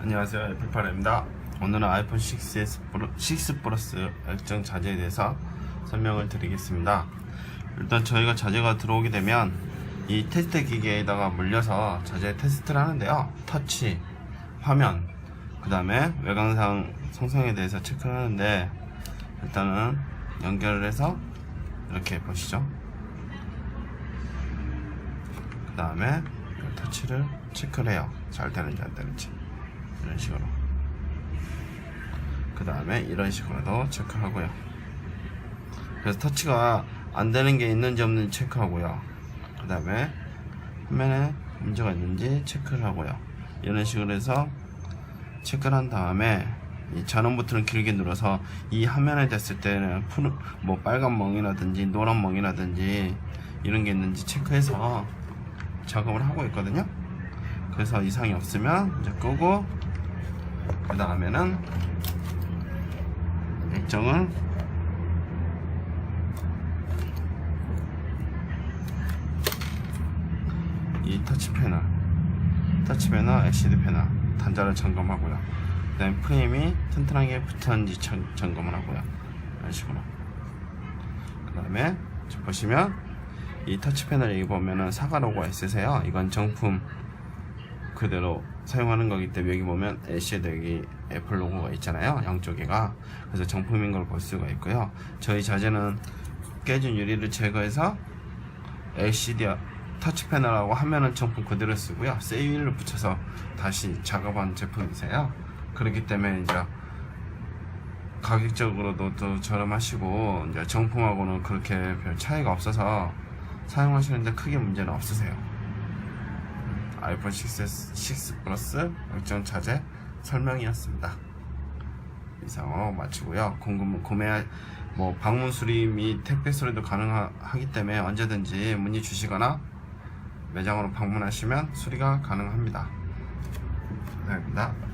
안녕하세요. 애플파레입니다. 오늘은 아이폰 6s 플러, 6 플러스 액정 자재에 대해서 설명을 드리겠습니다. 일단 저희가 자재가 들어오게 되면 이 테스트 기계에다가 물려서 자재 테스트를 하는데요. 터치, 화면 그 다음에 외관상 성성에 대해서 체크를 하는데 일단은 연결을 해서 이렇게 보시죠. 그 다음에 터치를 체크를 해요. 잘 되는지 안 되는지 이런 식으로. 그 다음에 이런 식으로도 체크하고요. 그래서 터치가 안 되는 게 있는지 없는지 체크하고요. 그 다음에 화면에 문제가 있는지 체크를 하고요. 이런 식으로 해서 체크를 한 다음에 이 전원 버튼을 길게 눌러서 이 화면에 됐을 때는 푸른 뭐 빨간 멍이라든지 노란 멍이라든지 이런 게 있는지 체크해서 작업을 하고 있거든요. 그래서 이상이 없으면 이제 끄고 그 다음에는 액정을 이 터치 패널 터치 패널 LCD 패널 단자를 점검하고요. 그 다음에 프레임이 튼튼하게 붙었는지 점, 점검을 하고요. 이런 식으로. 그 다음에 보시면 이 터치 패널 여기 보면은 사과 로고가 있으세요. 이건 정품 그대로 사용하는 거기 때문에 여기 보면 LC에도 여기 애플 로고가 있잖아요. 양쪽에가. 그래서 정품인 걸 볼 수가 있고요. 저희 자재는 깨진 유리를 제거해서 LCD 터치 패널하고 화면은 정품 그대로 쓰고요. 세일을 붙여서 다시 작업한 제품이세요. 그렇기 때문에 이제 가격적으로도 또 저렴하시고 이제 정품하고는 그렇게 별 차이가 없어서 사용하시는데 크게 문제는 없으세요 아이폰 6s 6 플러스 액정 차제 설명이었습니다. 이상으로 마치고요. 궁금 구매 뭐 방문 수리 및 택배 수리도 가능하기 때문에 언제든지 문의 주시거나 매장으로 방문하시면 수리가 가능합니다. 감사합니다.